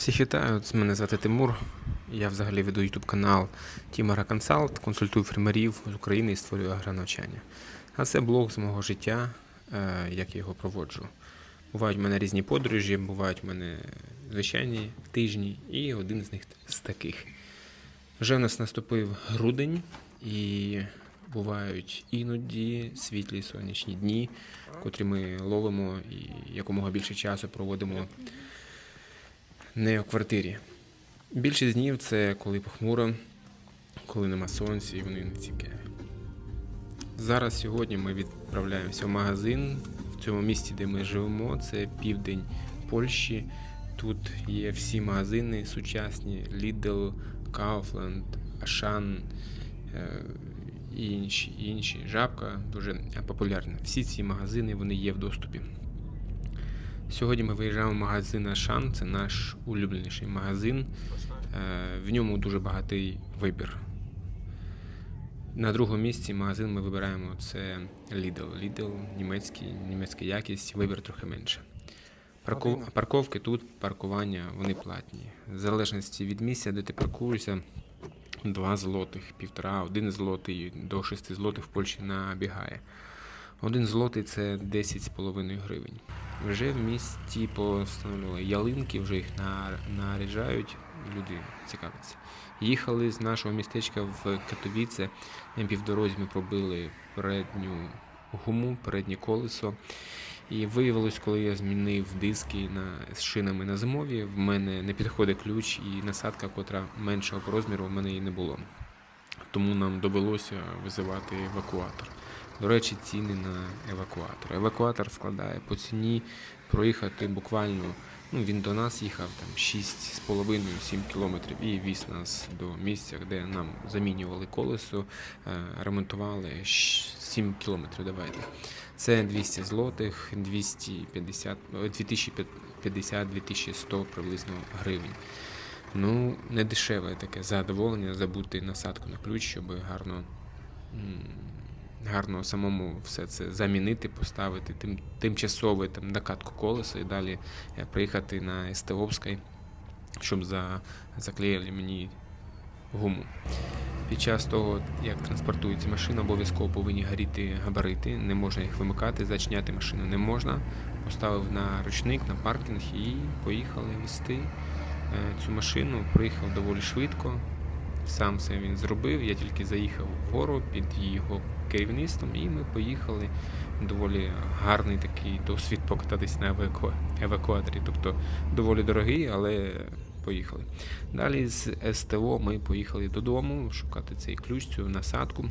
Всіх вітаю, з мене звати Тимур. Я взагалі веду YouTube канал Тімара Консалт, консультую фермерів з України і створюю агронавчання. А це блог з мого життя, е, як я його проводжу. Бувають в мене різні подорожі, бувають в мене звичайні тижні, і один з них з таких. Вже в нас наступив грудень, і бувають іноді світлі сонячні дні, котрі ми ловимо і якомога більше часу проводимо не у квартирі. Більшість днів це коли похмуро, коли нема сонця і вони не цікаві. Зараз сьогодні ми відправляємося в магазин в цьому місті, де ми живемо. Це південь Польщі. Тут є всі магазини сучасні: Lidl, Kaufland, Ашан е, і інші, інші. Жабка дуже популярна. Всі ці магазини вони є в доступі. Сьогодні ми виїжджаємо в магазин Ашан, це наш улюбленіший магазин. Е, В ньому дуже багатий вибір. На другому місці магазин ми вибираємо це Lidl. Lidl, німецький, німецька якість, вибір трохи менше. Парку... Парковки тут, паркування, вони платні. В залежності від місця, де ти паркуєшся, 2 злотих, півтора, один злотий до 6 злотих в Польщі набігає. Один злотий це 10,5 гривень. Вже в місті постановили ялинки, вже їх наряджають, люди цікавляться. Їхали з нашого містечка в Катовіце. На півдорозі ми пробили передню гуму, переднє колесо. І виявилось, коли я змінив диски на, з шинами на зимові, в мене не підходить ключ і насадка, котра меншого по розміру, в мене її не було. Тому нам довелося визивати евакуатор. До речі, ціни на евакуатор. Евакуатор складає по ціні проїхати буквально. Ну, він до нас їхав там 6,5-7 кілометрів і віз нас до місця, де нам замінювали колесо, е, ремонтували 7 кілометрів. Давайте. Це 200 злотих, 250, е, 2050-2100 приблизно гривень. Ну, не дешеве таке задоволення забути насадку на ключ, щоб гарно, гарно самому все це замінити, поставити тим, тимчасове там, накатку колеса і далі е, приїхати на СТОвський, щоб за, заклеїли мені гуму. Під час того, як транспортується машина, обов'язково повинні горіти габарити, не можна їх вимикати, зачиняти машину не можна. Поставив на ручник, на паркінг і поїхали вести е, цю машину. Приїхав доволі швидко. Сам все він зробив. Я тільки заїхав вгору під його керівництвом, і ми поїхали. Доволі гарний такий досвід покататись на еваку... евакуаторі. Тобто доволі дорогий, але поїхали. Далі з СТО ми поїхали додому шукати цей ключ, цю насадку.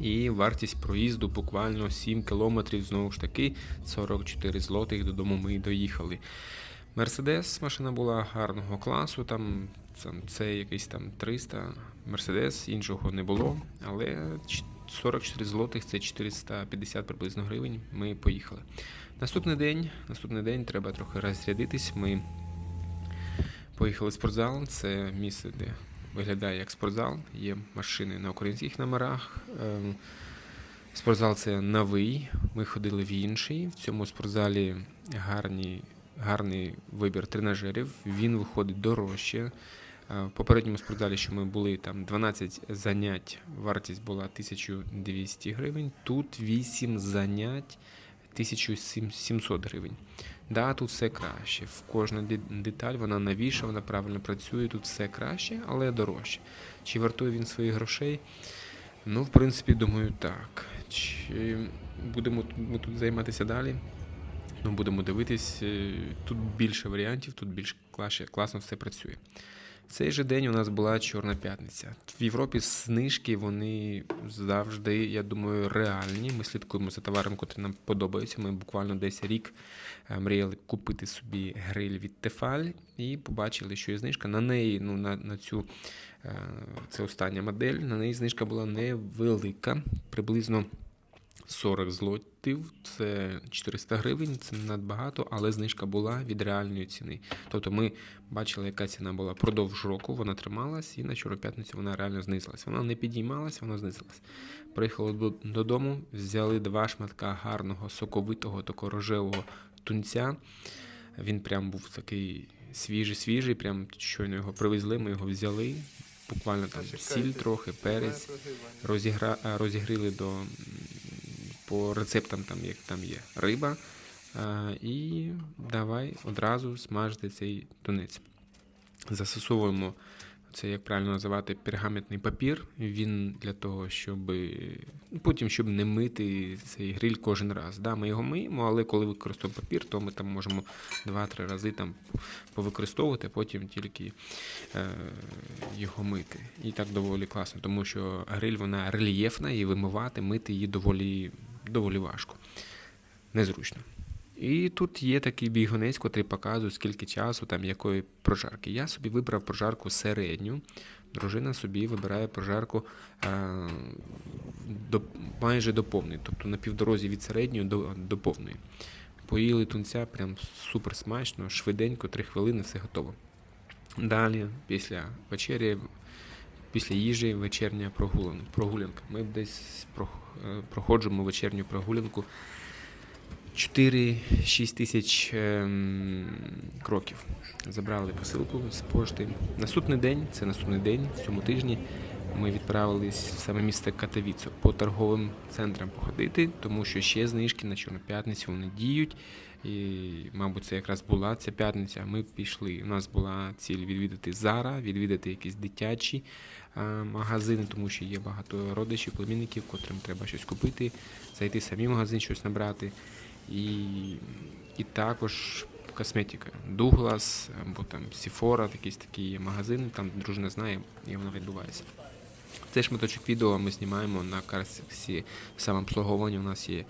І вартість проїзду буквально 7 кілометрів, знову ж таки, 44 злотих додому ми доїхали. Мерседес машина була гарного класу, там, це якийсь там 300 Мерседес, іншого не було, але 44 злотих це 450 приблизно гривень. Ми поїхали. Наступний день, наступний день треба трохи розрядитись. Ми поїхали в спортзал. Це місце, де виглядає як спортзал. Є машини на українських номерах. Ем, Спортзал це новий. Ми ходили в інший. В цьому спортзалі гарні, гарний вибір тренажерів. Він виходить дорожче. Е, В попередньому спортзалі, що ми були, там 12 занять, вартість була 1200 гривень. Тут 8 занять 1700 гривень. Да, тут все краще. В кожна деталь вона новіша, вона правильно працює, тут все краще, але дорожче. Чи вартує він своїх грошей? Ну, в принципі, думаю, так. Чи будемо ми тут займатися далі? Ну, будемо дивитись. Е, Тут більше варіантів, тут більш класно все працює. Цей же день у нас була Чорна п'ятниця. В Європі знижки вони завжди, я думаю, реальні. Ми слідкуємо за товаром, який нам подобається. Ми буквально десь рік е, мріяли купити собі гриль від Тефаль і побачили, що є знижка. На неї, ну, на, на цю е, це остання модель, на неї знижка була невелика, приблизно 40 злотів, це 400 гривень, це не надбагато, але знижка була від реальної ціни. Тобто ми бачили, яка ціна була продовж року, вона трималась, і на Чорноп'ятницю вона реально знизилась. Вона не підіймалась, вона знизилась. Приїхали додому, взяли два шматка гарного, соковитого, такого рожевого тунця. Він прям був такий свіжий-свіжий, прям щойно його привезли, ми його взяли. Буквально там сіль трохи, перець, розігра... розігріли до по рецептам, там як там є риба. А, і давай одразу смажити цей тунець. Застосовуємо це, як правильно називати, пергаментний папір. Він для того, щоб ну, потім, щоб не мити цей гриль кожен раз. Да, ми його миємо, але коли використовуємо папір, то ми там можемо 2-3 рази там повикористовувати, потім тільки е, його мити. І так доволі класно, тому що гриль вона рельєфна і вимивати, мити її доволі, доволі важко. Незручно. І тут є такий бігунець, котрий показує, скільки часу, там якої прожарки. Я собі вибрав прожарку середню. Дружина собі вибирає прожарку е, до, майже до повної, тобто на півдорозі від середньої до, до повної. Поїли тунця прям супер смачно, швиденько, 3 хвилини, все готово. Далі, після вечері, після їжі, вечірня прогулянка. Ми десь проходжуємо вечірню прогулянку 4-6 тисяч ем, кроків. Забрали посилку з пошти. Наступний день, це наступний день, в цьому тижні, ми відправились в саме місто Катовіцо по торговим центрам походити, тому що ще знижки на Чорну п'ятницю вони діють. І, мабуть, це якраз була ця п'ятниця. Ми пішли. У нас була ціль відвідати Зара, відвідати якісь дитячі е, магазини, тому що є багато родичів, племінників, котрим треба щось купити, зайти самі в магазин, щось набрати. І, і також косметика. Дуглас або там Сіфора, якісь такі магазини, там дружина знає, і воно відбувається. Цей шматочок відео ми знімаємо на карсі самообслуговування. У нас є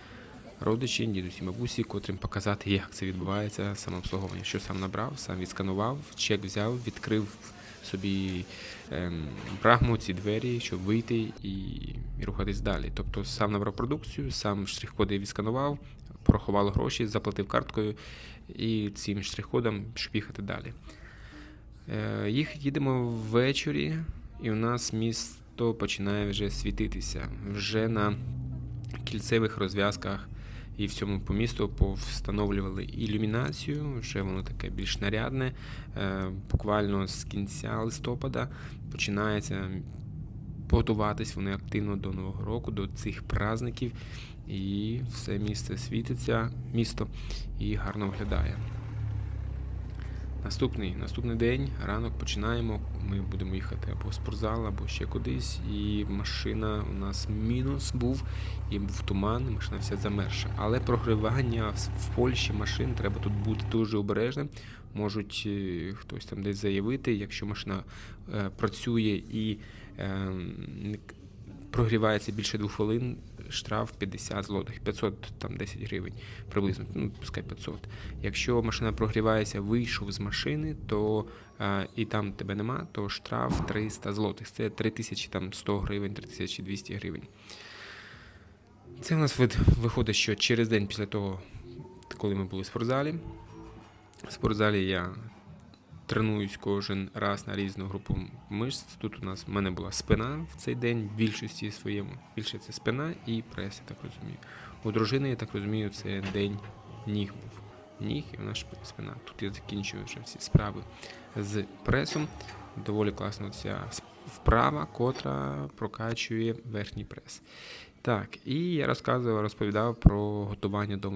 родичі, дідусі, бабусі, котрим показати, як це відбувається самообслуговування. Що сам набрав, сам відсканував, чек взяв, відкрив собі ем, прагму ці двері, щоб вийти і, і рухатись далі. Тобто сам набрав продукцію, сам штрих-коди відсканував, порахував гроші, заплатив карткою і цим штрих-кодом, щоб їхати далі. Е, їх їдемо ввечері, і у нас місто починає вже світитися. Вже на кільцевих розв'язках і в цьому по місту повстановлювали ілюмінацію, вже воно таке більш нарядне. Е, Буквально з кінця листопада починається готуватись вони активно до Нового року, до цих праздників, і все місце світиться, місто і гарно виглядає. Наступний, наступний день, ранок починаємо. Ми будемо їхати або в спортзал, або ще кудись. І машина у нас мінус був, і був туман, машина вся замерша. Але прогрівання в- Польщі машин треба тут бути дуже обережним. Можуть е, хтось там десь заявити, якщо машина е, працює і е, прогрівається більше двох хвилин, штраф 50 злотих, 500 там 10 гривень приблизно, ну пускай 500. Якщо машина прогрівається, вийшов з машини, то е, і там тебе нема, то штраф 300 злотих. Це 3100 гривень, 3200 гривень. Це у нас виходить, що через день після того, коли ми були в спортзалі. В спортзалі я тренуюсь кожен раз на різну групу мишць. Тут у нас в мене була спина в цей день, в більшості своєму. Більше це спина і прес, я так розумію. У дружини, я так розумію, це день ніг був. Ніг і вона спина. Тут я закінчую вже всі справи з пресом. Доволі класна ця вправа, котра прокачує верхній прес. Так, і я розказував, розповідав про готування до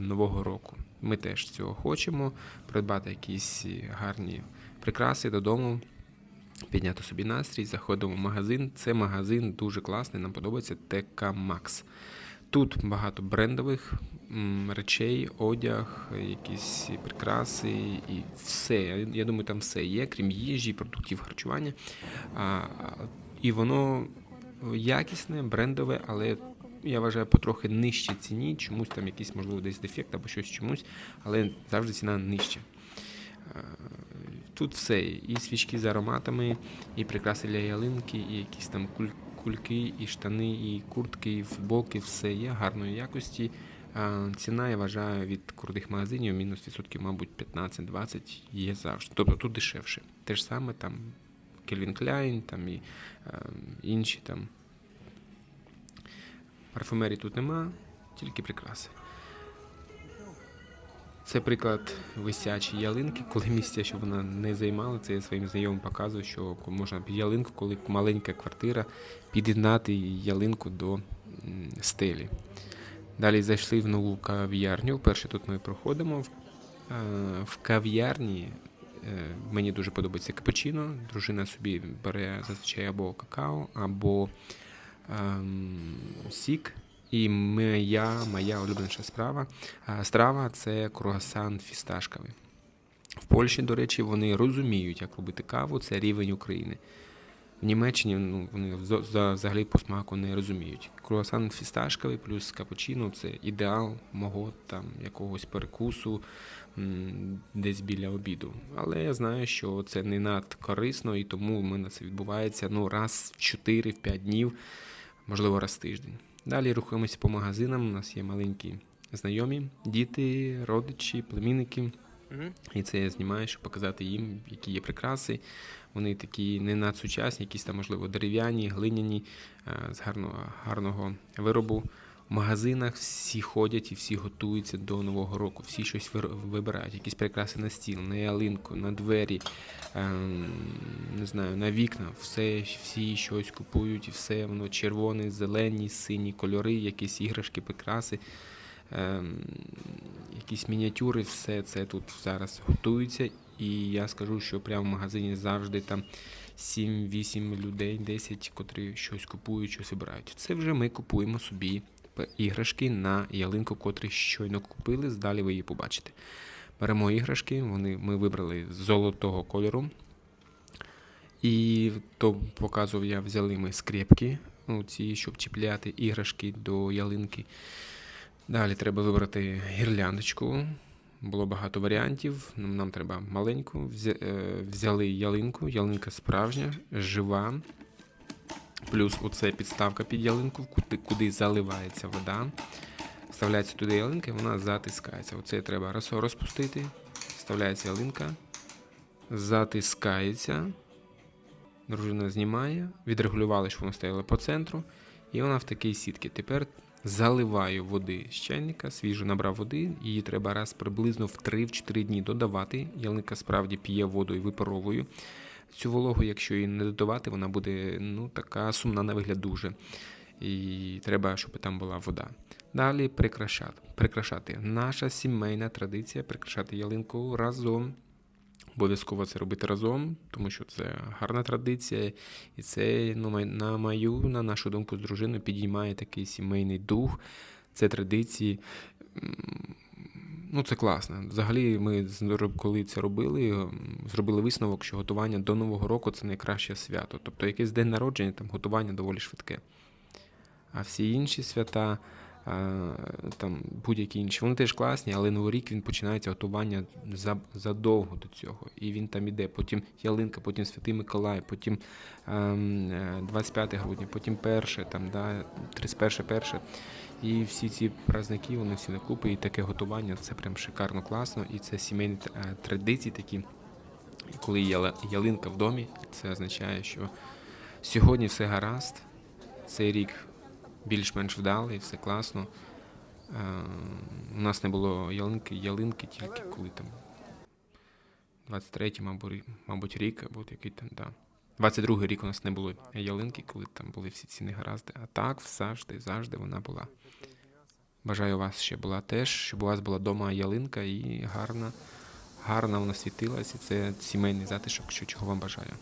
нового, року. Ми теж цього хочемо придбати якісь гарні прикраси додому, підняти собі настрій, заходимо в магазин. Це магазин дуже класний, нам подобається ТК Макс. Тут багато брендових речей, одяг, якісь прикраси і все. Я, думаю, там все є, крім їжі, продуктів харчування. І воно якісне, брендове, але я вважаю потрохи нижче ціні, чомусь там якийсь, можливо, десь дефект або щось чомусь, але завжди ціна нижча. Е, Тут все, і свічки з ароматами, і прикраси для ялинки, і якісь там кульки, і штани, і куртки, і футболки, все є гарної якості. Ціна, я вважаю, від крутих магазинів мінус відсотків, мабуть, 15-20 є завжди. Тобто тут дешевше. Те ж саме там Calvin Klein, там і е, інші там. Парфумерії тут нема, тільки прикраси. Це приклад висячої ялинки, коли місця, щоб вона не займала. Це я своїм знайомим показую, що можна під ялинку, коли маленька квартира, під'єднати ялинку до стелі. Далі зайшли в нову кав'ярню. Вперше тут ми проходимо. В, е, кав'ярні мені дуже подобається капучино. Дружина собі бере зазвичай або какао, або ем, сік. І моя, моя улюбленіша справа страва це круасан фісташковий. В Польщі, до речі, вони розуміють, як робити каву, це рівень України. В Німеччині ну, вони взагалі по смаку не розуміють. Круасан фісташковий плюс капучино це ідеал мого там якогось перекусу десь біля обіду. Але я знаю, що це не надкорисно, і тому в мене це відбувається ну, раз в 4-5 днів, можливо, раз в тиждень. Далі рухаємося по магазинам. У нас є маленькі знайомі, діти, родичі, племінники. І це я знімаю, щоб показати їм, які є прикраси. Вони такі не надсучасні, якісь там, можливо, дерев'яні, глиняні, е, з гарного, гарного виробу. В магазинах всі ходять і всі готуються до Нового року. Всі щось вибирають, якісь прикраси на стіл, на ялинку, на двері, ем, не знаю, на вікна. Все, всі щось купують, і все воно червоне, зелені, сині кольори, якісь іграшки, прикраси ем, якісь мініатюри, все це тут зараз готується. І я скажу, що прямо в магазині завжди там 7-8 людей, 10, котрі щось купують, щось обирають. Це вже ми купуємо собі іграшки на ялинку, котрі щойно купили. Далі ви її побачите. Беремо іграшки, вони, ми вибрали золотого кольору. І то показував я, взяли ми скрепки, ну, ці, щоб чіпляти іграшки до ялинки. Далі треба вибрати гірляндочку. Було багато варіантів. Ну, Нам треба маленьку. Е, Взяли ялинку. Ялинка справжня, жива. Плюс оце підставка під ялинку, куди, заливається вода. Вставляється туди ялинка і вона затискається. Оце треба розпустити. Вставляється ялинка, затискається. Дружина знімає, відрегулювали, щоб вона стояла по центру, і вона в такій сітці. Тепер заливаю води з чайника, свіжо набрав води, її треба раз приблизно в 3-4 дні додавати. Ялинка справді п'є воду і випаровую. Цю вологу, якщо її не додавати, вона буде ну, така сумна на вигляд дуже. І треба, щоб там була вода. Далі прикрашати. прикрашати. Наша сімейна традиція прикрашати ялинку разом. Обов'язково це робити разом, тому що це гарна традиція, і це ну, на мою, на нашу думку, з дружиною підіймає такий сімейний дух. Це традиції. Ну, це класно. Взагалі, ми коли це робили, зробили висновок, що готування до Нового року це найкраще свято. Тобто якийсь день народження, там готування доволі швидке. А всі інші свята, там будь-які інші, вони теж класні, але Новий рік він починається готування задовго до цього. І він там іде. Потім ялинка, потім Святий Миколай, потім ем, е, 25 грудня, потім перше, там, да, 31 перше. І всі ці праздники, вони всі на купи, і таке готування це прям шикарно класно. І це сімейні е, традиції такі. Коли ялинка в домі, це означає, що сьогодні все гаразд, цей рік більш-менш вдалий, все класно. Е, У нас не було ялинки, ялинки тільки коли там 23-й, мабуть, рі- мабуть, рік, або який там, да. 22-й рік у нас не було ялинки, коли там були всі ці негаразди. А так завжди, завжди вона була. Бажаю вас, щоб була теж, щоб у вас була вдома ялинка і гарна, гарна вона світилась, і це сімейний затишок, що чого вам бажаю.